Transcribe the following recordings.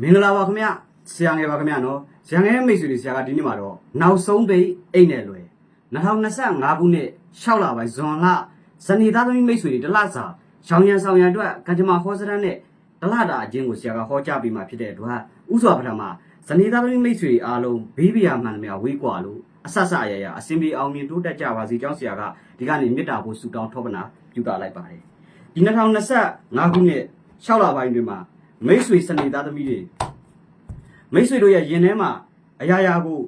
မင်္ဂလာပါခင်ဗျဆရာငယ်ပါခင်ဗျနော်ဆရာငယ်ရဲ့မိတ်ဆွေတွေဆရာကဒီနေ့မှာတော့နောက်ဆုံးပိတ်အိတ်နဲ့လွယ်2025ခုနှစ်6လပိုင်းဇွန်လဇနီးသားသမီးမိတ်ဆွေတွေတလစာရှောင်းရန်ဆောင်ရန်အတွက်ကကြမ္မာဟောစရန်နဲ့တလတာအချင်းကိုဆရာကဟောကြားပေးมาဖြစ်တဲ့အတွက်ဥစွာပထမဇနီးသားသမီးမိတ်ဆွေတွေအားလုံးဘေးပြာမှန်သမျှဝေးကွာလို့အဆဆအရရအစင်ပြေအောင်မြင်တိုးတက်ကြပါစေကြောင်းဆရာကဒီကနေ့မေတ္တာဖို့ဆုတောင်းထောပနာပြုတာလိုက်ပါတယ်ဒီ2025ခုနှစ်6လပိုင်းတွင်မှာ မိတ်ဆွေစနေသားသမီးတွေမိတ်ဆွေတို့ရဲ့ရင်ထဲမှာအရာရာကို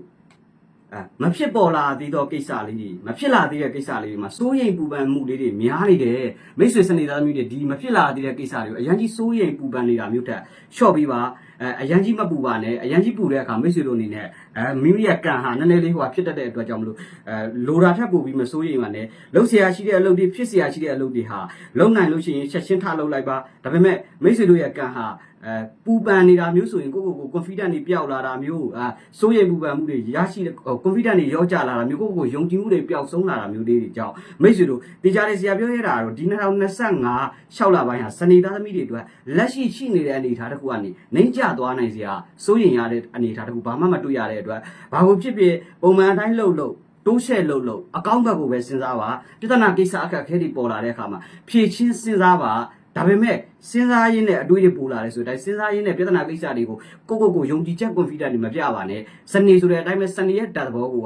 အဲမဖြစ်ပေါ်လာသေးသောကိစ္စလေးတွေမဖြစ်လာသေးတဲ့ကိစ္စလေးတွေမှာစိုးရိမ်ပူပန်မှုလေးတွေများနေတယ်မိတ်ဆွေစနေသားမျိုးတွေဒီမဖြစ်လာသေးတဲ့ကိစ္စတွေကိုအရန်ကြီးစိုးရိမ်ပူပန်နေတာမျိုးတက်လျှော့ပြီးပါ အဲအရန်ကြီးမပူပါနဲ့အရန်ကြီးပူတဲ့အခါမိတ်ဆွေတို့အနေနဲ့အဲမိမိရဲ့ကံဟာနည်းနည်းလေးဟိုဖြစ်တတ်တဲ့အတွက်ကြောင့်မလို့အဲလိုတာထက်ပိုပြီးမစိုးရိမ်ပါနဲ့လှုပ်ဆရာရှိတဲ့အလုပ်တွေဖြစ်ဆရာရှိတဲ့အလုပ်တွေဟာလုံနိုင်လို့ရှိရင်ချက်ချင်းထလှုပ်လိုက်ပါဒါပေမဲ့မိတ်ဆွေတို့ရဲ့ကံဟာ အဲပူပန်နေတာမျိုးဆိုရင်ကိုယ့်ကိုယ်ကို confident တွေပျောက်လာတာမျိုးအာစိုးရိမ်ပူပန်မှုတွေရရှိတဲ့ confident တွေရောကျလာတာမျိုးကိုယ့်ကိုယ်ကိုယုံကြည်မှုတွေပျောက်ဆုံးလာတာမျိုးလေးတွေကြောင့်မိတ်ဆွေတို့တေချာတဲ့ဆရာပြောရတာတော့ဒီ2025 6လပိုင်းဟာစနေသားသမီးတွေအတွက်လက်ရှိရှိနေတဲ့အနေအထားတစ်ခုကနေနှိမ့်ကျသွားနိုင်စရာစိုးရိမ်ရတဲ့အနေအထားတစ်ခုဘာမှမတွေ့ရတဲ့အတွက်ဘာလို့ဖြစ်ဖြစ်ပုံမှန်အတိုင်းလှုပ်လှုပ်တိုးရှဲလှုပ်လှုပ်အကောင့်ဘက်ကိုပဲစဉ်းစားပါပြဿနာကိစ္စအခက်အခဲတွေပေါ်လာတဲ့အခါမှာဖြည့်ချင်းစဉ်းစားပါ ဒါပေမဲ့စဉ်းစားရင်းနဲ့အတွေးတွေပူလာတယ်ဆိုတဲ့အတိုင်းစဉ်းစားရင်းနဲ့ပြဿနာကိစ္စတွေကိုကိုကိုကိုယုံကြည်ချက် confidence တွေမပြပါနဲ့စနေဆိုတဲ့အတိုင်းပဲစနေရဲ့ဓာတ်သဘောက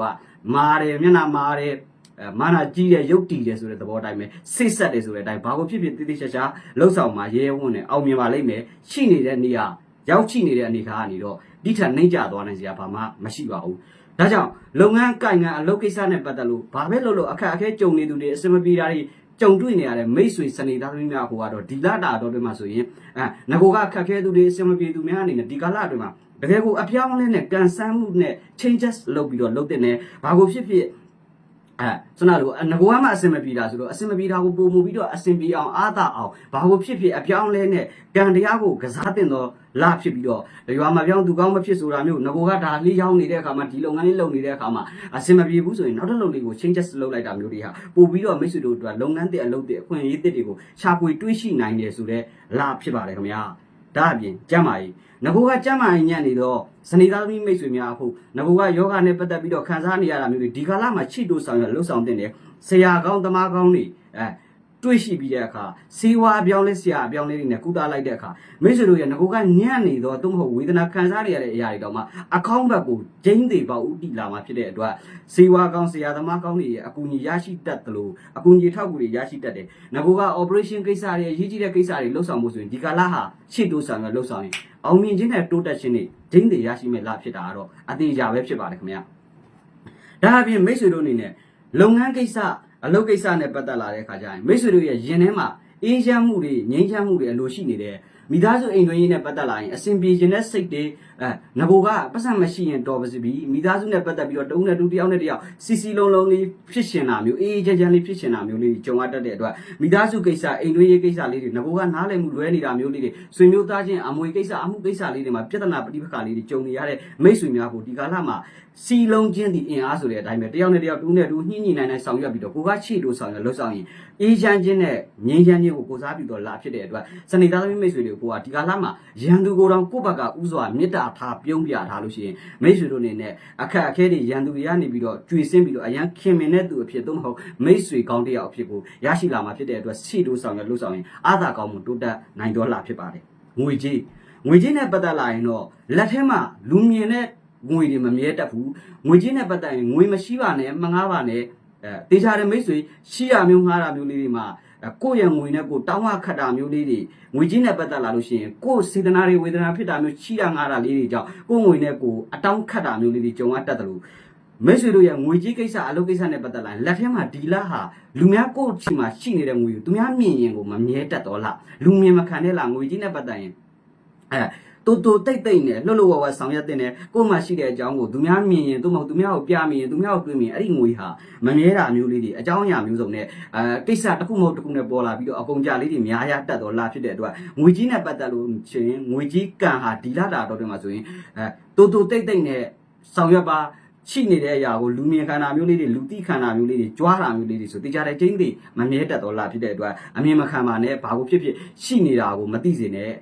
မာတယ်မျက်နှာမာတယ်အဲမာနာကြီးတယ်ရုပ်တည်တယ်ဆိုတဲ့သဘောအတိုင်းပဲစိတ်ဆက်တယ်ဆိုတဲ့အတိုင်းဘာကိုဖြစ်ဖြစ်တိတိကျကျလှုပ်ဆောင်မှာရဲရဲဝံ့နဲ့အောင်မြင်ပါလိမ့်မယ်ရှိနေတဲ့နေရာရောက်ရှိနေတဲ့အနေအထားကနေတော့ဒီထက်နှိမ့်ကျသွားနိုင်စရာဘာမှမရှိပါဘူးဒါကြောင့်လုပ်ငန်းကိုင်ငန်းအလုပ်ကိစ္စနဲ့ပတ်သက်လို့ဘာပဲလုပ်လို့အခက်အခဲကြုံနေသူတွေအစမပြေတာတွေ ကြုံတွေ့နေရတဲ့မိတ်ဆွေစနေသားသမီးများဟိုကတော့ဒီလတာတော့တွေမှာဆိုရင်အဲငကိုကအခက်အခဲသူတွေအစမပြေသူများအနေနဲ့ဒီကာလတွေမှာတကယ်ကိုအပြောင်းအလဲနဲ့ကန်ဆန်းမှုနဲ့ changes လုပ်ပြီးတော့လုပ်တဲ့ねဘာကိုဖြစ်ဖြစ် အဲစနလို့ငကိုကမှအစင်မပြေတာဆိုတော့အစင်မပြေတာကိုပုံမှုပြီးတော့အစင်ပြေအောင်အားသာအောင်ဘာကိုဖြစ်ဖြစ်အပြောင်းလဲနဲ့ကံတရားကိုကစားတင်တော့လာဖြစ်ပြီးတော့ရွာမှာပြောင်းသူကောင်းမဖြစ်ဆိုတာမျိုးငကိုကဒါလေးရောက်နေတဲ့အခါမှာဒီလုပ်ငန်းလေးလုပ်နေတဲ့အခါမှာအစင်မပြေဘူးဆိုရင်နောက်တစ်လုပ်လေးကို changes လုပ်လိုက်တာမျိုးတွေဟာပို့ပြီးတော့မိတ်ဆွေတို့အတွက်လုပ်ငန်းတဲ့အလုပ်တွေအခွင့်အရေးတွေတွေကိုရှာဖွေတွေးရှိနိုင်တယ်ဆိုတော့လာဖြစ်ပါတယ်ခင်ဗျာဒါအပြင်ကျမ်းမာရေး ငကိုကကျမ်းမာရေးညံ့နေတော့စနေသားသမီးမိတ်ဆွေများအခုငကိုကယောဂနဲ့ပတ်သက်ပြီးတော့ခံစားနေရတာမျိုးတွေဒီကာလမှာချစ်တိုးဆောင်ရလှုပ်ဆောင်တင်တယ်ဆရာကောင်းတမားကောင်းတွေအဲ တွေးရှိပြီးတဲ့အခါစီဝါအပြောင်းလဲဆရာအပြောင်းလဲတွေနဲ့ကုသလိုက်တဲ့အခါမိတ်ဆွေတို့ရဲ့ငကိုကညံ့နေတော့သို့မဟုတ်ဝေဒနာခံစားနေရတဲ့အရာတွေတော့မှအကောင့်ဘက်ကိုကျင်းသေးပေါဥတီလာမှာဖြစ်တဲ့အတွက်စီဝါကောင်းဆရာသမားကောင်းတွေရဲ့အကူအညီရရှိတတ်တယ်လို့အကူအညီထောက်ကူတွေရရှိတတ်တယ်ငကိုက operation ကိစ္စတွေရေးကြီးတဲ့ကိစ္စတွေလှုပ်ဆောင်မှုဆိုရင်ဒီကာလဟာရှေ့တိုးဆောင်ရလှုပ်ဆောင်ရင်အောင်မြင်ခြင်းနဲ့တိုးတက်ခြင်းတွေကျင်းသေးရရှိမဲ့လားဖြစ်တာကတော့အသေးကြပဲဖြစ်ပါတယ်ခင်ဗျာဒါအပြင်မိတ်ဆွေတို့အနေနဲ့လုပ်ငန်းကိစ္စ အလုပ်ကိစ္စနဲ့ပတ်သက်လာတဲ့အခါကျရင်မိတ်ဆွေတို့ရဲ့ရင်ထဲမှာအေးချမ်းမှုတွေငြိမ်းချမ်းမှုတွေအလိုရှိနေတယ် မိသားစုအိမ်တွင်းရေးနဲ့ပတ်သက်လာရင်အစဉ်ပြေခြင်းနဲ့စိတ်တွေအဲငဘိုကပတ်စံမရှိရင်တော်ပါစီပြီမိသားစုနဲ့ပတ်သက်ပြီးတော့တဦးနဲ့တူတယောက်နဲ့တယောက်စီစီလုံးလုံးလေးဖြစ်ရှင်တာမျိုးအေးအေးချမ်းချမ်းလေးဖြစ်ရှင်တာမျိုးလေးကြုံရတတ်တဲ့အတွက်မိသားစုကိစ္စအိမ်တွင်းရေးကိစ္စလေးတွေငဘိုကနားလည်မှုလွဲနေတာမျိုးလေးတွေဆွေမျိုးသားချင်းအမွေကိစ္စအမှုကိစ္စလေးတွေမှာပြဿနာပဋိပက္ခလေးတွေကြုံနေရတဲ့မိတ်ဆွေများကိုဒီကာလမှာစီလုံးချင်းဒီအင်အားဆိုတဲ့အတိုင်းပဲတယောက်နဲ့တယောက်တူးနဲ့တူးညှိညှိနိုင်နိုင်ဆောင်ရွက်ပြီးတော့ကိုကချီတို့ဆောင်ရွက်လှုပ်ဆောင်ရင်အေးချမ်းခြင်းနဲ့ငြိမ်းချမ်းခြင်းကိုကိုစားပြီးတော့လာဖြစ်တဲ့အတွက်စနေသားသမီးမိတ်ဆွေတွေကိုကဒီကာလမှာရန်သူကိုယ်တော်ကိုယ့်ဘက်ကဥစွာမေတ္တာထားပြုံးပြထားလို့ရှိရင်မိတ်ဆွေတို့အနေနဲ့အခက်အခဲတွေရန်သူတွေကနေပြီးတော့ကြွေစင်းပြီးတော့အရန်ခင်မင်တဲ့သူအဖြစ်သို့မဟုတ်မိတ်ဆွေကောင်းတစ်ယောက်အဖြစ်ကိုရရှိလာမှာဖြစ်တဲ့အတွက်ချီတို့ဆောင်ရွက်လှုပ်ဆောင်ရင်အာသာကောင်းမှုတိုးတက်နိုင်တော့လာဖြစ်ပါတယ်ငွေကြီးငွေကြီးနဲ့ပတ်သက်လာရင်တော့လက်ထဲမှာလူမြင်တဲ့ငွေတွေမမြဲတတ်ဘူးငွေကြီးနဲ့ပတ်သက်ရင်ငွေမရှိပါနဲ့မငားပါနဲ့အဲတေချာတဲ့မိတ်ဆွေရှိရမျိုးငှားတာမျိုးလေးတွေမှာအဲ ကိုယ့်ရဲ့ငွေနဲ့ကိုယ်တောင်းဝခတ်တာမျိုးလေးတွေငွေကြီးနဲ့ပတ်သက်လာလို့ရှိရင်ကိုယ်စေတနာတွေဝေဒနာဖြစ်တာမျိုးရှိတာငှားတာလေးတွေကြောင့်ကိုယ့်ငွေနဲ့ကိုယ်အတောင်းခတ်တာမျိုးလေးတွေကြုံရတတ်တယ်လို့မိတ်ဆွေတို့ရဲ့ငွေကြီးကိစ္စအလုပ်ကိစ္စနဲ့ပတ်သက်လာရင်လက်ထဲမှာဒီလားဟာလူများကိုယ့်ချီမှာရှိနေတဲ့ငွေကိုသူများမြင်ရင်ကိုမမြဲတတ်တော့လားလူမြင်မခံတဲ့လားငွေကြီးနဲ့ပတ်သက်ရင်အဲ တူတူတိတ်တိတ်နဲ့လှုပ်လှုပ်ဝဝဆောင်ရွက်တဲ့နဲ့ကိုယ်မှရှိတဲ့အကြောင်းကိုသူများမြင်ရင်သူမဟုတ်သူများကိုပြမြင်ရင်သူများကိုတွေးမြင်အဲ့ဒီငွေဟာမမြဲတာမျိုးလေးတွေအကြောင်းအရာမျိုးစုံနဲ့အဲကိစ္စတစ်ခုမဟုတ်တစ်ခုနဲ့ပေါ်လာပြီးတော့အကုန်ကြလေးတွေများရတတ်တော့လာဖြစ်တဲ့အတွက်ငွေကြီးနဲ့ပတ်သက်လို့ရှင်ငွေကြီးကံဟာဒီလာတာတော့တွင်မှာဆိုရင်အဲတူတူတိတ်တိတ်နဲ့ဆောင်ရွက်ပါရှိနေတဲ့အရာကိုလူမြင်ခန္ဓာမျိုးလေးတွေလူတိခန္ဓာမျိုးလေးတွေကြွားတာမျိုးလေးတွေဆိုတေချာတဲ့ချင်းတွေမမြဲတတ်တော့လာဖြစ်တဲ့အတွက်အမြင်မခံပါနဲ့ဘာကိုဖြစ်ဖြစ်ရှိနေတာကိုမသိစေနဲ့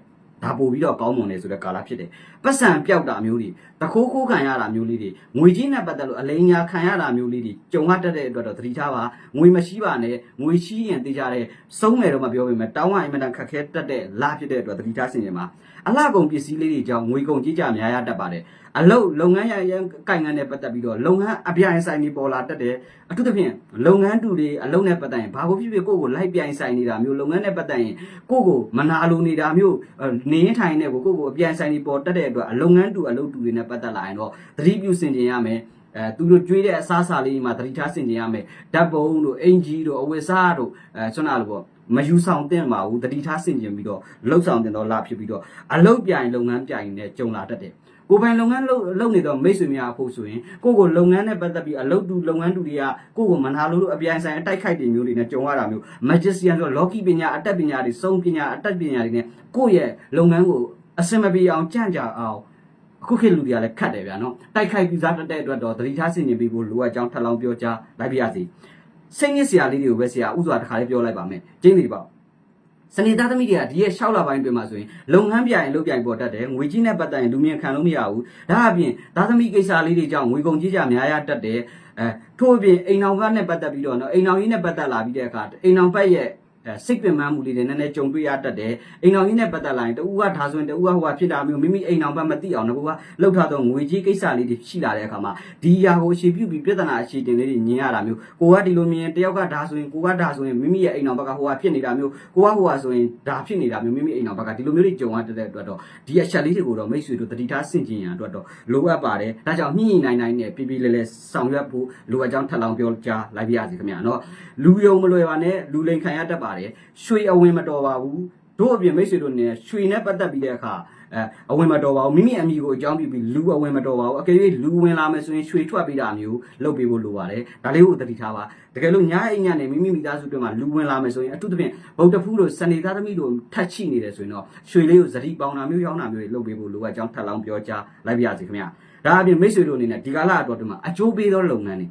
ဒါပို့ပြီးတော့ကောင်းမွန်တယ်ဆိုတဲ့ကာလဖြစ်တယ်ပတ်စံပြောက်တာမျိုးတွေတခိုးခိုးခံရတာမျိုးလေးတွေငွေကြီးနဲ့ပတ်သက်လို့အလိန်ညာခံရတာမျိုးလေးတွေကြုံရတတ်တဲ့အတွက်တော့သတိထားပါငွေမရှိပါနဲ့ငွေရှိရင်သိကြတဲ့စုံးမယ်တော့မပြောပေမဲ့တောင်းဝိုင်းအင်မတန်ခက်ခဲတတ်တဲ့လဖြစ်တဲ့အတွက်သတိထားဆင်ခြင်ပါအလှကုန်ပစ္စည်းလေးတွေကြောင့်ငွေကုန်ကြီးကြများရတတ်ပါတယ်အလုပ်လုပ်ငန်းရရန်ကိုင်ငန်းနဲ့ပတ်သက်ပြီးတော့လုပ်ငန်းအပြိုင်ဆိုင်တွေပေါ်လာတတ်တယ်အထူးသဖြင့်လုပ်ငန်းတူတွေအလုပ်နဲ့ပတ်သက်ရင်ဘာကိုဖြစ်ဖြစ်ကိုယ့်ကိုလိုက်ပြိုင်ဆိုင်နေတာမျိုးလုပ်ငန်းနဲ့ပတ်သက်ရင်ကိုယ့်ကိုမနာလိုနေတာမျိုးအဲနေရင်ထိုင်နေကိုကိုယ့်ကိုအပြိုင်ဆိုင်တွေပေါ်တက်တဲ့အတွက်အလုပ်ငန်းတူအလုပ်တူတွေနဲ့ပတ်သက်လာရင်တော့သတိပြုဆင်ခြင်ရမယ်အဲသူတို့ကြွေးတဲ့အစားအစာလေးမှာသတိထားဆင်ခြင်ရမယ်ဓာတ်ပုံတို့အင်ဂျီတို့အဝတ်စားတို့အဲဆွမ်းနာလို့ပေါ့မယူဆောင်တင်ပါဘူးတတိထားဆင်ခြင်ပြီးတော့လှုပ်ဆောင်တင်တော့လာဖြစ်ပြီးတော့အလုပ်ပြိုင်လုပ်ငန်းပြိုင်နဲ့ကြုံလာတတ်တယ်ကိုယ်ပိုင်လုပ်ငန်းလုပ်လုပ်နေတော့မိတ်ဆွေများဖို့ဆိုရင်ကိုယ့်ကိုလုပ်ငန်းနဲ့ပတ်သက်ပြီးအလုပ်တူလုပ်ငန်းတူတွေကကိုယ့်ကိုမနာလို့လို့အပြိုင်ဆိုင်အတိုက်ခိုက်တွေမျိုးတွေနဲ့ကြုံရတာမျိုး magician ဆိုတော့ logi ပညာအတက်ပညာတွေစုံပညာအတက်ပညာတွေနဲ့ကိုယ့်ရဲ့လုပ်ငန်းကိုအစင်မပြေအောင်ကြံ့ကြာအောင်အ ခုခေတ်လူတွေကလည်းခတ်တယ်ဗျာနော်တိုက်ခိုက်ပြီးသားတတ်တဲ့အတွက်တော့သတိထားဆင်ခြင်ပြီးဖို့လိုအပ်ကြောင်းထပ်လောင်းပြောကြားလိုက်ပါရစေစိတ်ညစ်စရာလေးတွေကိုပဲဆရာဥစွာတစ်ခါလေးပြောလိုက်ပါမယ်ကျင်းစီပေါ့စနေသားသမီးတွေကဒီရဲ့6လပိုင်းတွင်မှာဆိုရင်လုပ်ငန်းပြိုင်လုပ်ပြိုင်ပေါ်တတ်တယ်ငွေကြီးနဲ့ပတ်သက်ရင်လူမြင်ခံလို့မရဘူးဒါအပြင်သားသမီးကိစ္စလေးတွေကြောင့်ငွေကုန်ကြီးကြများရတတ်တယ်အဲထို့အပြင်အိမ်အောင်ဘက်နဲ့ပတ်သက်ပြီးတော့နော်အိမ်အောင်ကြီးနဲ့ပတ်သက်လာပြီးတဲ့အခါအိမ်အောင်ဘက်ရဲ့အဲ စိတ်ပင်ပန်းမှုလေးတွေနည်းနည်းကြုံတွေ့ရတတ်တယ်အိမ်အောင်ကြီးနဲ့ပတ်သက်လာရင်တူကဒါဆိုရင်တူကဟိုကဖြစ်တာမျိုးမိမိအိမ်အောင်ဘက်မသိအောင်ငါကလှုပ်ထားတော့ငွေကြီးကိစ္စလေးတွေရှိလာတဲ့အခါမှာဒီຢာကိုအရှိပြုပြီးပြဿနာအရှိတင်လေးတွေမြင်ရတာမျိုးကိုကဒီလိုမြင်ရင်တယောက်ကဒါဆိုရင်ကိုကဒါဆိုရင်မိမိရဲ့အိမ်အောင်ဘက်ကဟိုကဖြစ်နေတာမျိုးကိုကဟိုကဆိုရင်ဒါဖြစ်နေတာမျိုးမိမိအိမ်အောင်ဘက်ကဒီလိုမျိုးတွေကြုံရတဲ့အတွက်တော့ဒီအချက်လေးတွေကိုတော့မိတ်ဆွေတို့တတိထားဆင်ကျင်ရန်အတွက်တော့လိုအပ်ပါတယ်ဒါကြောင့်ညှိညှိနိုင်နိုင်နဲ့ပြပြလဲလဲဆောင်ရွက်ဖို့လိုအပ်ကြောင်းထပ်လောင်းပြောကြားလိုက်ပါရစေခင်ဗျာနော်လူယုံမလွယ်ပါနဲ့လူလိန်ခံရတတ်ပါတယ်ရွှေအဝင်မတော်ပါဘူးတို့အပြင်မိတ်ဆွေတို့နေရွှေနဲ့ပတ်သက်ပြီးတဲ့အခါအဲအဝင်မတော်ပါဘူးမိမိအမိကိုအကြောင်းပြုပြီးလူအဝင်မတော်ပါဘူးအကယ်၍လူဝင်လာမယ်ဆိုရင်ရွှေထွက်ပြီးတာမျိုးလုပ်ပေးဖို့လိုပါတယ်ဒါလေးကိုသတိထားပါတကယ်လို့ညအိမ်ညနေမိမိမိသားစုတွေမှာလူဝင်လာမယ်ဆိုရင်အထူးသဖြင့်ဗုဒ္ဓဖူးတို့စနေသားသမီးတို့ထက်ချိနေတယ်ဆိုရင်တော့ရွှေလေးကိုဇတိပေါင်တာမျိုးရောင်းတာမျိုးတွေလုပ်ပေးဖို့လိုအပ်ကြောင်းထပ်လောင်းပြောကြားလိုက်ပါရစေခင်ဗျာဒါအပြင်မိတ်ဆွေတို့အနေနဲ့ဒီကာလအတော်တမှာအကျိုးပေးသောလုပ်ငန်းတွေ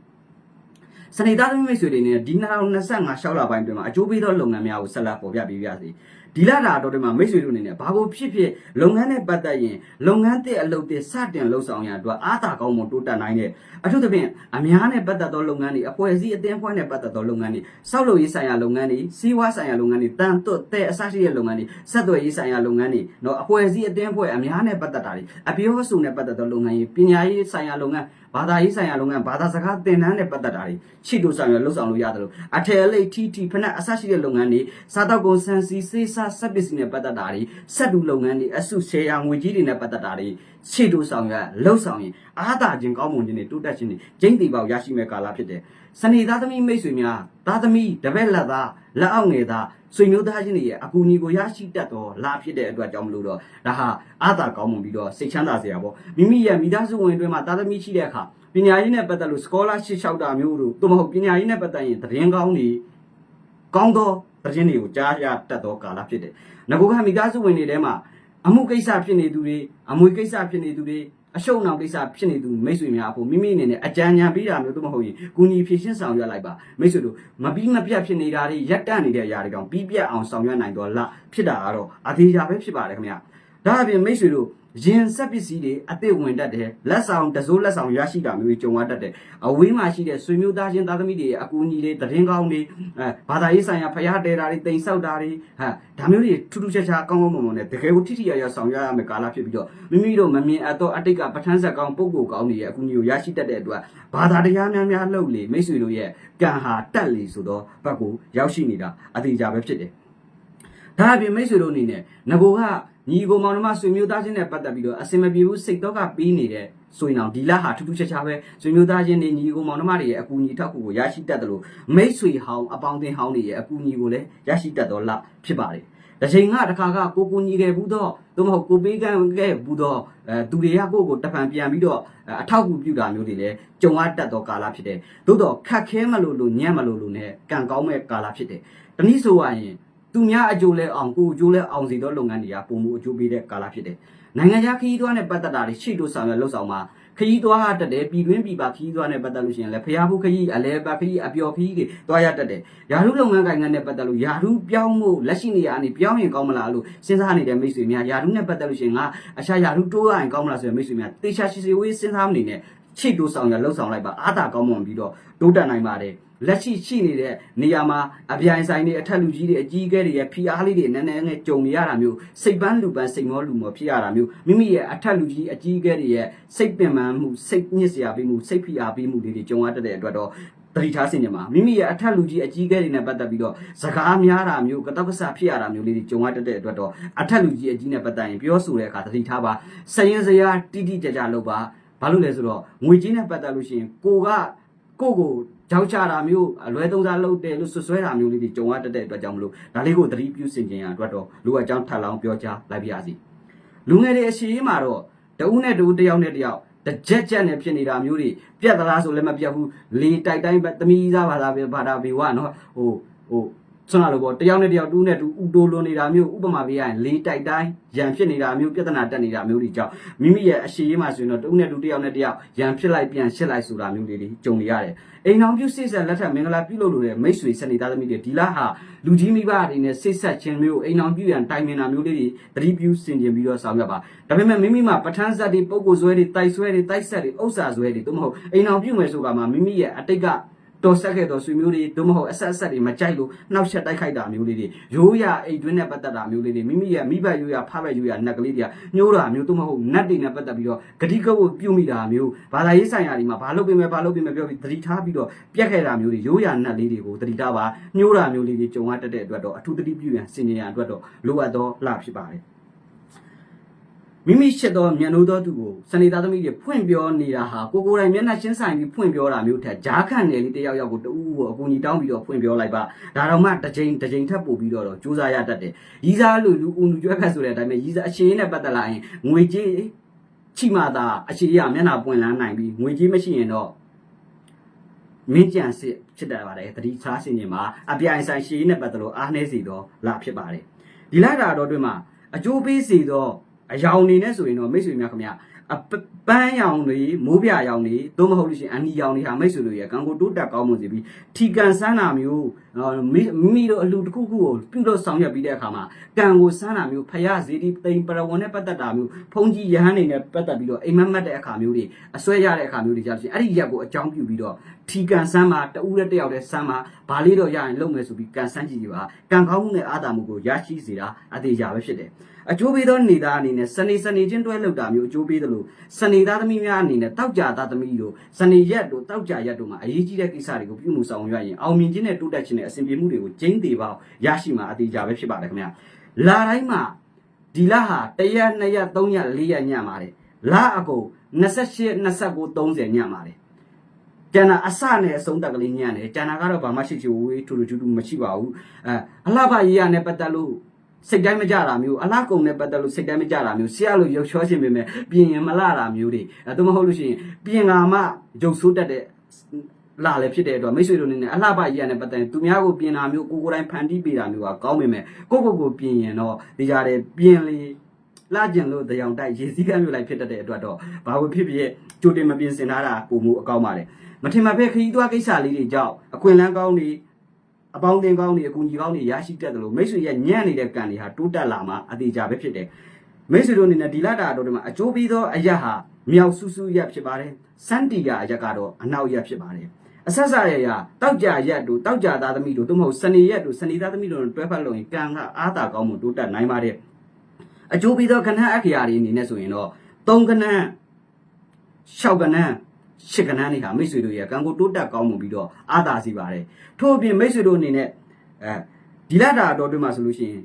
စနေသားသမီးမိတ်ဆွေတွေအနေနဲ့ဒီ2025ရှောက်လာပိုင်းတွင်မှာအကျိုးပေးသောလုပ်ငန်းများကိုဆက်လက်ပေါ်ပြပေးပါရစေဒီလတာအတော်တမှာမိတ်ဆွေတို့အနေနဲ့ဘာကိုဖြစ်ဖြစ်လုပ်ငန်းနဲ့ပတ်သက်ရင်လုပ်ငန်းသစ်အလုပ်သစ်စတင်လှုပ်ဆောင်ရန်အတွက်အားသာကောင်းမှုတိုးတက်နိုင်တဲ့အထူးသဖြင့်အများနဲ့ပတ်သက်သောလုပ်ငန်းတွေအဖွဲ့အစည်းအသင်းအဖွဲ့နဲ့ပတ်သက်သောလုပ်ငန်းတွေစောက်လုပ်ရေးဆိုင်ရာလုပ်ငန်းတွေစီးပွားဆိုင်ရာလုပ်ငန်းတွေတန်သွတ်တဲ့အစရှိတဲ့လုပ်ငန်းတွေဆက်သွယ်ရေးဆိုင်ရာလုပ်ငန်းတွေနော်အဖွဲ့အစည်းအသင်းအဖွဲ့အများနဲ့ပတ်သက်တာတွေအပြောအဆိုနဲ့ပတ်သက်သောလုပ်ငန်းတွေပညာရေးဆိုင်ရာလုပ်ငန်း ဘာသာရေးဆိုင်ရာလုပ်ငန်းဘာသာစကားသင်တန်းနဲ့ပတ်သက်တာတွေချစ်တို့ဆောင်ရလှုပ်ဆောင်လို့ရတယ်လို့အထယ်အလိတ်ထီထီဖနက်အစရှိတဲ့လုပ်ငန်းတွေစားတော့ကုန်ဆန်စီစေးစားဆက်ပစ္စည်းနဲ့ပတ်သက်တာတွေဆက်တူလုပ်ငန်းတွေအစုရှယ်ယာငွေကြီးတွေနဲ့ပတ်သက်တာတွေချစ်တို့ဆောင်ရလှုပ်ဆောင်ရင်အားသာခြင်းကောင်းမွန်ခြင်းတွေတိုးတက်ခြင်းတွေကျင်းတီပေါက်ရရှိမဲ့ကာလဖြစ်တယ်စနေသားသမီးမိတ်ဆွေများသားသမီးတပည့်လက်သားလက်အောက်ငယ်သားဆွေမျိုးသားချင်းတွေရဲ့အကူအညီကိုရရှိတတ်တော့လာဖြစ်တဲ့အတွက်ကြောင့်မလို့တော့ဒါဟာအားသာကောင်းမွန်ပြီးတော့စိတ်ချမ်းသာစရာပေါ့မိမိရဲ့မိသားစုဝင်အတွင်းမှာသားသမီးရှိတဲ့အခါပညာရေးနဲ့ပတ်သက်လို့ scholarship လျှောက်တာမျိုးတို့သို့မဟုတ်ပညာရေးနဲ့ပတ်သက်ရင်သတင်းကောင်းတွေကောင်းသောသတင်းတွေကိုကြားရတတ်သောကာလဖြစ်တယ်။ငါကမိသားစုဝင်တွေထဲမှာ အမှုကိစ္စဖြစ်နေသူတွေအမွေကိစ္စဖြစ်နေသူတွေအရှုံအောင်ကိစ္စဖြစ်နေသူမိတ်ဆွေများအဖို့မိမိအနေနဲ့အကြံဉာဏ်ပေးတာမျိုးသို့မဟုတ်ရင်ကုညီဖြည့်ရှင်းဆောင်ရွက်လိုက်ပါမိတ်ဆွေတို့မပြီးမပြတ်ဖြစ်နေတာတွေရက်တန့်နေတဲ့အရာတွေတောင်ပြီးပြတ်အောင်ဆောင်ရွက်နိုင်တော့လားဖြစ်တာကတော့အသေးချာပဲဖြစ်ပါတယ်ခင်ဗျာဒါအပြင်မိတ်ဆွေတို့ ရင်ဆက်ပစ္စည်းတွေအသစ်ဝင်တတ်တယ်လက်ဆောင်တစိုးလက်ဆောင်ရရှိတာမျိုးတွေကြုံရတတ်တယ်အဝေးမှာရှိတဲ့ဆွေမျိုးသားချင်းသားသမီးတွေအကူအညီတွေတရင်ကောင်းတွေအဲဘာသာရေးဆိုင်ရာဖျားတဲတာတွေတိမ်ဆောက်တာတွေဟာဒါမျိုးတွေထူးထူးခြားခြားကောင်းကောင်းမွန်မွန်နဲ့တကယ်ကိုထိထိရရဆောင်ရွက်ရမယ်ကာလဖြစ်ပြီးတော့မိမိတို့မမြင်အပ်တော့အတိတ်ကပဋ္ဌာန်းဆက်ကောင်းပုံကိုကောင်းတွေရဲ့အကူအညီကိုရရှိတတ်တဲ့အတွက်ဘာသာတရားများများလှုပ်လေမိတ်ဆွေတို့ရဲ့ကံဟာတက်လေဆိုတော့ဘက်ကိုရောက်ရှိနေတာအသေးကြပဲဖြစ်တယ်ဒါအပြင်မိတ်ဆွေတို့အနေနဲ့ငကိုက ညီကိုမောင်နှမဆွေမျိုးသားချင်းနဲ့ပတ်သက်ပြီးတော့အစင်မပြေဘူးစိတ်တော့ကပြီးနေတဲ့ဆိုရင်တော့ဒီလဟာထူးထူးခြားခြားပဲဆွေမျိုးသားချင်းတွေညီကိုမောင်နှမတွေရဲ့အကူအညီထောက်ကူကိုရရှိတတ်တယ်လို့မိတ်ဆွေဟောင်းအပေါင်းအသင်းဟောင်းတွေရဲ့အကူအညီကိုလည်းရရှိတတ်တော့လဖြစ်ပါတယ်။တစ်ချိန်ကတစ်ခါကကိုကိုညီခဲ့ဘူးတော့သို့မဟုတ်ကိုပေးကမ်းခဲ့ဘူးတော့အဲသူတွေကကိုယ့်ကိုတပံပြန်ပြီးတော့အထောက်အကူပြုတာမျိုးတွေလည်းကြုံရတတ်တော့ကာလဖြစ်တယ်။သို့တော့ခက်ခဲမလို့လို့ညံ့မလို့လို့ ਨੇ ကံကောင်းမဲ့ကာလဖြစ်တယ်။တနည်းဆိုရရင် သူများအကျိုးလဲအောင်ကိုအကျိုးလဲအောင်စီသောလုပ်ငန်းတွေကပုံမှုအကျိုးပေးတဲ့ကာလဖြစ်တယ်။နိုင်ငံခြားခရီးသွားနဲ့ပတ်သက်တာတွေရှိလို့ဆောင်ရွက်လှုပ်ဆောင်မှာခရီးသွားတတ်တယ်ပြည်တွင်းပြည်ပခရီးသွားနဲ့ပတ်သက်လို့ရှိရင်လည်းဖျားဖို့ခရီးအလဲပါခရီးအပျော်ခရီးတွေသွားရတတ်တယ်ယာရုလုပ်ငန်းကိုင်ငန်းနဲ့ပတ်သက်လို့ယာရုပြောင်းဖို့လက်ရှိနေရာအနေပြောင်းရင်ကောင်းမလားလို့စဉ်းစားနေတဲ့မိတ်ဆွေများယာရုနဲ့ပတ်သက်လို့ရှိရင်ငါအရှာယာရုတိုးရရင်ကောင်းမလားဆိုတဲ့မိတ်ဆွေများတေချာရှိစီဝေးစဉ်းစားမနေနဲ့ ချိတ်တိုးဆောင်ရလှုပ်ဆောင်လိုက်ပါအားသာကောင်းမွန်ပြီးတော့တိုးတက်နိုင်ပါတယ်လက်ရှိရှိနေတဲ့နေရာမှာအပြိုင်ဆိုင်တွေအထက်လူကြီးတွေအကြီးအကဲတွေရဲ့ဖိအားလေးတွေနည်းနည်းငယ်ကြုံနေရတာမျိုးစိတ်ပန်းလူပန်းစိတ်မောလူမောဖြစ်ရတာမျိုးမိမိရဲ့အထက်လူကြီးအကြီးအကဲတွေရဲ့စိတ်ပင်ပန်းမှုစိတ်ညစ်စရာပေးမှုစိတ်ဖိအားပေးမှုတွေတွေကြုံရတတ်တဲ့အတွက်တော့တတိထားစင်ကြမှာမိမိရဲ့အထက်လူကြီးအကြီးအကဲတွေနဲ့ပတ်သက်ပြီးတော့စကားများတာမျိုးကတောက်ကဆဖြစ်ရတာမျိုးလေးတွေကြုံရတတ်တဲ့အတွက်တော့အထက်လူကြီးအကြီးနဲ့ပတ်သက်ရင်ပြောဆိုတဲ့အခါတတိထားပါစရင်စရာတိတိကျကျလုပ်ပါ ဘာလို့လဲဆိုတော့ငွေကြီးနဲ့ပတ်သက်လို့ရှိရင်ကိုကကိုကိုကြောက်ချတာမျိုးအလွဲသုံးစားလုပ်တယ်လို့ဆွဆွဲတာမျိုးလေးတွေကြုံရတတ်တဲ့အတွက်ကြောင့်မလို့ဒါလေးကိုသတိပြုစင်ကြင်ရအတွက်တော့လူအကြောင်းထပ်လောင်းပြောကြားလိုက်ပါရစီလူငယ်တွေအရှိရေးမှာတော့တဦးနဲ့တဦးတယောက်နဲ့တယောက်တကြက်ကြက်နဲ့ဖြစ်နေတာမျိုးတွေပြက်သလားဆိုလည်းမပြက်ဘူးလေတိုက်တိုင်းပဲသမီးစားဘာသာပဲဘာသာဘေဝနော်ဟိုဟို ဆွမ်းလာလို့ပေါ့တယောက်နဲ့တယောက်တူးနဲ့တူဥတိုးလွန်နေတာမျိုးဥပမာပေးရရင်လေတိုက်တိုင်းရန်ဖြစ်နေတာမျိုးပြဿနာတက်နေတာမျိုးတွေကြောင့်မိမိရဲ့အရှိရေးမှာဆိုရင်တော့တူးနဲ့တူတယောက်နဲ့တယောက်ရန်ဖြစ်လိုက်ပြန်ရှစ်လိုက်ဆိုတာမျိုးတွေကြုံနေရတယ်အိမ်အောင်ပြုစိတ်ဆက်လက်ထက်မင်္ဂလာပြုလုပ်လို့တဲ့မိတ်ဆွေစနေသားသမီးတွေဒီလားဟာလူကြီးမိဘတွေနဲ့စိတ်ဆက်ခြင်းမျိုးအိမ်အောင်ပြုရန်တိုင်ပင်တာမျိုးလေးတွေသတိပြုစင်ကြင်ပြီးတော့ဆောင်ရွက်ပါဒါပေမဲ့မိမိမှာပဋ္ဌာန်းဇတ်တွေပုံကိုယ်ဆွဲတွေတိုက်ဆွဲတွေတိုက်ဆက်တွေဥစ္စာဆွဲတွေတို့မဟုတ်အိမ်အောင်ပြုမယ်ဆိုကမှမိမိရဲ့အတိတ်က တော်ဆက်ခဲ့တော်ဆွေမျိုးတွေတို့မဟုတ်အဆက်အဆက်တွေမကြိုက်လို့နှောက်ယှက်တိုက်ခိုက်တာမျိုးလေးတွေရိုးရအိတ်တွင်းနဲ့ပတ်သက်တာမျိုးလေးတွေမိမိရဲ့မိဘရိုးရဖဘက်ရိုးရနက်ကလေးတွေကညှိုးတာမျိုးတို့မဟုတ်နတ်တွေနဲ့ပတ်သက်ပြီးတော့ဂတိကဝတ်ပြုမိတာမျိုးဘာသာရေးဆိုင်ရာတွေမှာဘာလုပ်ပေးမယ်ဘာလုပ်ပေးမယ်ပြောပြီးသတိထားပြီးတော့ပြက်ခဲ့တာမျိုးတွေရိုးရနတ်လေးတွေကိုသတိထားပါညှိုးတာမျိုးလေးတွေကြုံရတတ်တဲ့အတွက်တော့အထူးသတိပြုရန်စင်ကြင်ရန်အတွက်တော့လိုအပ်သောလှဖြစ်ပါတယ် မိမိရှိသောမြန်လို့သောသူကိုစနေသားသမီးတွေဖွင့်ပြောနေတာဟာကိုကိုယ်တိုင်မျက်နှာချင်းဆိုင်ပြီးဖွင့်ပြောတာမျိုးထက်ဂျားခန့်နယ်လေးတယောက်ယောက်ကိုတူကိုအကူအညီတောင်းပြီးတော့ဖွင့်ပြောလိုက်ပါဒါတော့မှတစ်ချိန်တစ်ချိန်ထပ်ပို့ပြီးတော့တော့စူးစမ်းရတတ်တယ်ရီးစားလို့လူဦးလူကျွဲဖက်ဆိုတဲ့အတိုင်းပဲရီးစားအခြေအနေနဲ့ပတ်သက်လာရင်ငွေကြေးချိမှသာအခြေရမျက်နှာပွင့်လန်းနိုင်ပြီးငွေကြေးမရှိရင်တော့မင်းကြံစစ်ဖြစ်တတ်ပါတယ်တတိသားစင်ကြီးမှာအပြိုင်ဆိုင်ရှည်နဲ့ပတ်သက်လို့အားနည်းစီတော့လာဖြစ်ပါတယ်ဒီလာတာတော့တွင်မှာအကျိုးပေးစီတော့ အယောင်နေနဲ့ဆိုရင်တော့မိတ်ဆွေများခင်ဗျအပန်းရောင်တွေမိုးပြရောင်တွေသို့မဟုတ်လို့ရှိရင်အနီရောင်တွေဟာမိတ်ဆွေတို့ရဲ့ကံကိုတိုးတက်ကောင်းမွန်စေပြီးထီကန်ဆန်းတာမျိုးမိမိတို့အလှတစ်ခုခုကိုပြုလို့ဆောင်ရွက်ပြီးတဲ့အခါမှာကံကိုဆန်းတာမျိုးဖယားဇေဒီတိမ်ပရဝဏ်နဲ့ပတ်သက်တာမျိုးဖုန်ကြီးရဟန်းနေနဲ့ပတ်သက်ပြီးတော့အိမ်မက်မက်တဲ့အခါမျိုးတွေအစွဲရတဲ့အခါမျိုးတွေကြာလို့ရှိရင်အဲ့ဒီရက်ကိုအကြောင်းပြုပြီးတော့ထီကန်ဆန်းမှာတဦးနဲ့တယောက်တည်းဆန်းမှာဘာလေးတော့ရရင်လုပ်မယ်ဆိုပြီးကန်ဆန်းကြည့်ကြပါကံကောင်းမှုနဲ့အာသာမှုကိုရရှိစေတာအသေးကြပဲဖြစ်တယ် အကျိုးပေးသောနေသားအနေနဲ့စနေစနေချင်းတွဲလောက်တာမျိုးအကျိုးပေးသလိုစနေသားသမီးများအနေနဲ့တောက်ကြသားသမီးတို့စနေရက်တို့တောက်ကြရက်တို့မှာအရေးကြီးတဲ့ကိစ္စတွေကိုပြုမှုဆောင်ရွက်ရင်အောင်မြင်ခြင်းနဲ့တိုးတက်ခြင်းနဲ့အဆင်ပြေမှုတွေကိုကျင်းသေးပေါင်းရရှိမှာအသေးကြပဲဖြစ်ပါတယ်ခင်ဗျာလာတိုင်းမှာဒီလဟာ1ရက်2ရက်3ရက်4ရက်ညပါတယ်လအကုန်28 29 30ညပါတယ်ကျန်တာအစနဲ့အဆုံးတက်ကလေးညံ့တယ်ကျန်တာကတော့ဘာမှရှိချီဝေးထူထူထူထူမရှိပါဘူးအဲအလှပရေးရနဲ့ပတ်သက်လို့ စိတ်တိုင်းမကြတာမျိုးအလားကုံနဲ့ပတ်သက်လို့စိတ်တိုင်းမကြတာမျိုးဆရာလိုရုပ်ချောရှင်ပေမဲ့ပြင်ရင်မလာတာမျိုးတွေအဲသို့မဟုတ်လို့ရှိရင်ပြင်ကမှရုပ်ဆိုးတတ်တဲ့လာလည်းဖြစ်တဲ့အတွက်မိတ်ဆွေတို့အနေနဲ့အလှပကြီးရနဲ့ပတ်သက်ရင်သူများကိုပြင်တာမျိုးကိုကိုယ်တိုင်ဖန်တီးပေးတာမျိုးကကောင်းပေမဲ့ကိုကိုကိုပြင်ရင်တော့ဒီကြတဲ့ပြင်လေလာကျင်လို့တရားတိုက်ရေစည်းကမ်းမျိုးလိုက်ဖြစ်တတ်တဲ့အတွက်တော့ဘာလို့ဖြစ်ဖြစ်ကြိုတင်မပြင်ဆင်ထားတာပုံမှုအကောင်းပါတယ်မထင်မှပဲခရီးသွားကိစ္စလေးတွေကြောင့်အခွင့်အလမ်းကောင်းတွေ အပေါင်းအသင်းကောင်းတွေအကူအညီကောင်းတွေရရှိတတ်တယ်လို့မိတ်ဆွေရဲ့ညံ့နေတဲ့ကံတွေဟာတိုးတက်လာမှာအသေးချာပဲဖြစ်တယ်မိတ်ဆွေတို့အနေနဲ့ဒီလတာတော့ဒီမှာအကျိုးပေးသောအရက်ဟာမြောက်ဆူဆူရက်ဖြစ်ပါတယ်စန်တီယာအရက်ကတော့အနောက်ရက်ဖြစ်ပါတယ်အဆက်ဆက်ရရတောက်ကြရက်တို့တောက်ကြသားသမီးတို့သို့မဟုတ်စနေရက်တို့စနေသားသမီးတို့တွဲဖက်လို့ရင်ကံကအားသာကောင်းမှုတိုးတက်နိုင်ပါတယ်အကျိုးပေးသောခဏအခရာတွေအနေနဲ့ဆိုရင်တော့၃ခဏ၆ခဏ ရှစ်ကနန်းတွေဟာမိတ်ဆွေတို့ရဲ့ကံကိုတိုးတက်ကောင်းမှုပြီးတော့အားသာစီပါတယ်ထို့အပြင်မိတ်ဆွေတို့အနေနဲ့အဲဒီလာတာတော်တွင်မှာဆိုလို့ရှိရင်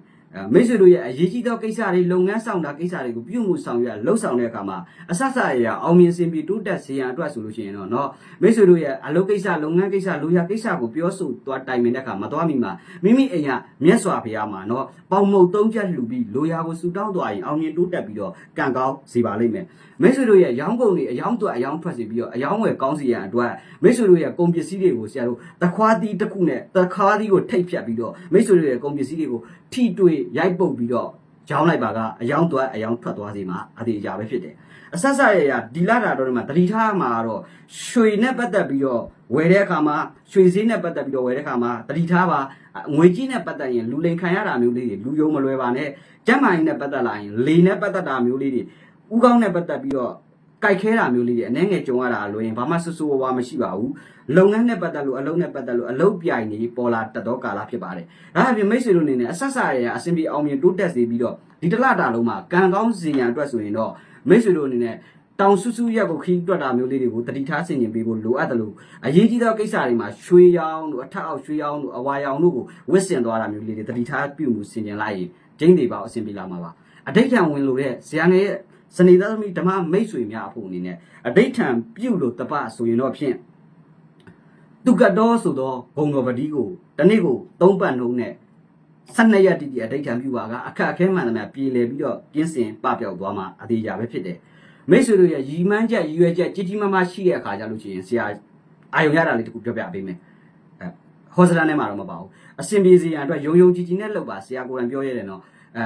မိတ်ဆွေတို့ရဲ့အရေးကြီးသောကိစ္စတွေလုပ်ငန်းဆောင်တာကိစ္စတွေကိုပြုမှုဆောင်ရွက်လှုပ်ဆောင်တဲ့အခါမှာအဆဆရရအောင်မြင်စင်ပြီးတိုးတက်စေရန်အတွက်ဆိုလို့ရှိရင်တော့เนาะမိတ်ဆွေတို့ရဲ့အလုပ်ကိစ္စလုပ်ငန်းကိစ္စလူရကိစ္စကိုပြောဆိုသွားတိုင်ပင်တဲ့အခါမသွားမိမှာမိမိအိမ်ကမြတ်စွာဘုရားမှာเนาะပေါင်မုတ်သုံးချက်လှူပြီးလူရကိုဆူတောင်းသွားရင်အောင်မြင်တိုးတက်ပြီးတော့ကံကောင်းစေပါလိမ့်မယ်မိတ်ဆွေတို့ရဲ့ရောင်းကုန်တွေအယောင်းအတွက်အယောင်းထွက်စီပြီးတော့အယောင်းဝယ်ကောင်းစီရန်အတွက်မိတ်ဆွေတို့ရဲ့ကုန်ပစ္စည်းတွေကိုဆရာတို့တခွားသီးတစ်ခုနဲ့တခွားသီးကိုထိတ်ဖြတ်ပြီးတော့မိတ်ဆွေတို့ရဲ့ကုန်ပစ္စည်းတွေကို ထိတွေ့ရိုက်ပုတ်ပြီးတော့ရရောင်းလိုက်ပါကအယောင်သွားအယောင်ထွက်သွားစီမှာအသေးအကြပဲဖြစ်တယ်အဆက်ဆက်ရရဒီလာတာတော့ဒီမှာတတိထားမှာတော့ရွှေနဲ့ပတ်သက်ပြီးတော့ဝယ်တဲ့အခါမှာရွှေစည်းနဲ့ပတ်သက်ပြီးတော့ဝယ်တဲ့အခါမှာတတိထားပါငွေကြီးနဲ့ပတ်သက်ရင်လူလိန်ခံရတာမျိုးလေးတွေလူယုံမလွယ်ပါနဲ့ကျမ်းမာရင်နဲ့ပတ်သက်လာရင်လေနဲ့ပတ်သက်တာမျိုးလေးတွေဥကောင်းနဲ့ပတ်သက်ပြီးတော့ ကြိုက်ခဲတာမျိုးလေးတွေအနှဲငယ်ကြုံရတာလွယ်ရင်ဘာမှဆူဆူဝါးဝါမရှိပါဘူးလုပ်ငန်းနဲ့ပတ်သက်လို့အလုပ်နဲ့ပတ်သက်လို့အလုပ်ပြိုင်နေပေါ်လာတတ်သောကာလဖြစ်ပါတယ်ဒါအပြင်မိတ်ဆွေတို့အနေနဲ့အဆက်ဆက်ရရအဆင်ပြေအောင်မြင်တိုးတက်စေပြီးတော့ဒီတစ်လတာလုံးမှာကံကောင်းစီရန်အတွက်ဆိုရင်တော့မိတ်ဆွေတို့အနေနဲ့တောင်ဆူဆူရက်ကိုခီးတွက်တာမျိုးလေးတွေကိုတတိထားဆင်ကျင်ပေးဖို့လိုအပ်တယ်လို့အရေးကြီးသောကိစ္စတွေမှာရွှေရောင်တို့အထက်အောက်ရွှေရောင်တို့အဝါရောင်တို့ကိုဝစ်စင်သွားတာမျိုးလေးတွေတတိထားပြုမှုဆင်ကျင်လိုက်ရင်ကျင်းတွေပါအဆင်ပြေလာမှာပါအဋိဋ္ဌံဝင်လို့တဲ့ဇာငယ်ရဲ့ စနေသားသမီးဓမ္မမိတ်ဆွေများအဖို့အနေနဲ့အဋိဋ္ဌံပြုလို့တပဆိုရင်တော့ဖြင့်သူကတော်ဆိုတော့ဘုံတော်ပတိကိုတနေ့ကိုသုံးပတ်နှုံးနဲ့12ရက်တိတိအဋိဋ္ဌံပြုပါကအခက်အခဲမှန်သမျှပြေလည်ပြီးတော့ပြင်းစင်ပပျောက်သွားမှာအသေးအပဲဖြစ်တယ်မိတ်ဆွေတို့ရဲ့ရီမန်းချက်ရည်ရွယ်ချက်ကြီးကြီးမားမားရှိတဲ့အခါကျလို့ရှိရင်ဆရာအာယုံရတာလေးတခုပြောပြပေးမယ်အဲဟောစတန်ထဲမှာတော့မပါဘူးအရှင်ပြေစီရန်အတွက်ယုံယုံကြည်ကြည်နဲ့လုပ်ပါဆရာကိုယ်တိုင်ပြောရတယ်နော်အဲ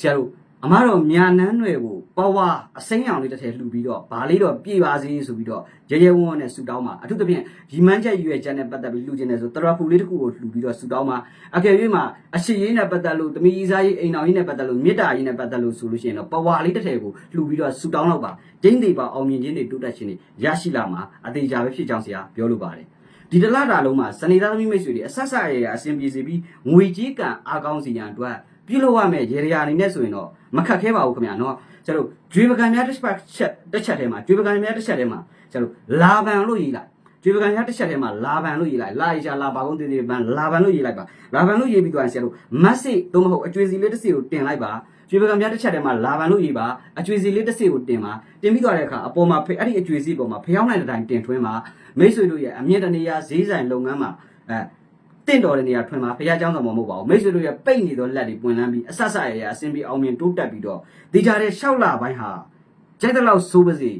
ဆရာတို့ အမတော်မြာနန်းတွေကိုပဝါအစိမ်းရောင်လေးတစ်ထည်လှူပြီးတော့ဗာလေးတော့ပြေပါစေဆိုပြီးတော့ရဲရဲဝံ့ဝံ့နဲ့ဆူတောင်းပါအထူးသဖြင့်ရီမန်းချက်ရွယ်ချက်နဲ့ပတ်သက်ပြီးလှူခြင်းနဲ့ဆိုတရဖူလေးတစ်ခုကိုလှူပြီးတော့ဆူတောင်းပါအကယ်၍မှာအရှိရေးနဲ့ပတ်သက်လို့တမီးစားရေးအိမ်တော်ရေးနဲ့ပတ်သက်လို့မေတ္တာရေးနဲ့ပတ်သက်လို့ဆိုလို့ရှိရင်တော့ပဝါလေးတစ်ထည်ကိုလှူပြီးတော့ဆူတောင်းတော့ပါကျင်းသေးပါအောင်မြင်ခြင်းတွေတိုးတက်ခြင်းတွေရရှိလာမှာအသေးချာပဲဖြစ်ကြောင်းဆရာပြောလိုပါတယ်ဒီတလတာလုံးမှာစနေသားသမီးမိတ်ဆွေတွေအဆက်ဆက်ရရအဆင်ပြေစေပြီးငွေကြီးကံအားကောင်းစီရန်အတွက် ပြုလုပ်ရမယ့်ရေရာအနေနဲ့ဆိုရင်တော့မခက်ခဲပါဘူးခင်ဗျာနော်ကျတို့ကျွေးပကံများတစ်ချက်တစ်ချက်ထဲမှာကျွေးပကံများတစ်ချက်ထဲမှာကျတို့လာဗန်လို့ရေးလိုက်ကျွေးပကံများတစ်ချက်ထဲမှာလာဗန်လို့ရေးလိုက်လာရီချာလာပါကုန်းသေးသေးဗန်လာဗန်လို့ရေးလိုက်ပါလာဗန်လို့ရေးပြီးတော့ဆရာတို့မတ်စစ်သို့မဟုတ်အကျွေးစီလေးတစ်စီကိုတင်လိုက်ပါကျွေးပကံများတစ်ချက်ထဲမှာလာဗန်လို့ရေးပါအကျွေးစီလေးတစ်စီကိုတင်ပါတင်ပြီးတော့တဲ့အခါအပေါ်မှာဖေအဲ့ဒီအကျွေးစီပေါ်မှာဖျောင်းနိုင်တဲ့တိုင်တင်ထွင်းပါမိတ်ဆွေတို့ရဲ့အမြင့်တနေရာဈေးဆိုင်လုပ်ငန်းမှာအဲ တင့်တော်တဲ့နေရာထွင်မှာဘုရားကျောင်းဆောင်မှာမဟုတ်ပါဘူးမိတ်ဆွေတို့ရဲ့ပိတ်နေသောလက်တွေပွင့်လန်းပြီးအဆက်ဆက်ရရအစဉ်ပြေအောင်မြင်တိုးတက်ပြီးတော့ဒီကြတဲ့လျှောက်လာပိုင်းဟာကြိုက်တဲ့လောက်ဆိုးပါစေ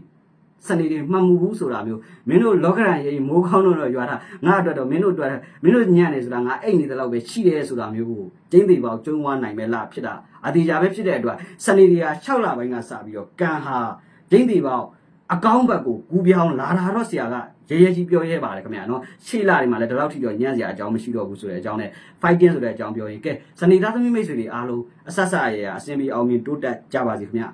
စနေတွေမှတ်မှုဘူးဆိုတာမျိုးမင်းတို့လောကရန်ရေးမိုးကောင်းတော့ရွာတာငါအတွက်တော့မင်းတို့အတွက်မင်းတို့ညံ့နေဆိုတာငါအိတ်နေတဲ့လောက်ပဲရှိတယ်ဆိုတာမျိုးကိုကျင်းသေးပေါကျုံးဝါနိုင်မဲ့လားဖြစ်တာအတေချာပဲဖြစ်တဲ့အတွက်စနေတွေက6လပိုင်းကစပြီးတော့ကံဟာကျင်းသေးပေါအကောင်းဘက်ကိုကူပြောင်းလာတာတော့ဆရာက ရဲရဲကြီးပြောရဲပါတယ်ခင်ဗျာနော်ရှေ့လာတွေမှာလည်းဒီလောက်ထိတော့ညံ့စရာအကြောင်းမရှိတော့ဘူးဆိုတဲ့အကြောင်းနဲ့ fighting ဆိုတဲ့အကြောင်းပြောရင်ကဲစနေသားသမီးမိတ်ဆွေတွေအားလုံးအဆက်ဆက်ရရအစင်ပြီးအောင်မြင်တိုးတက်ကြပါစေခင်ဗျာ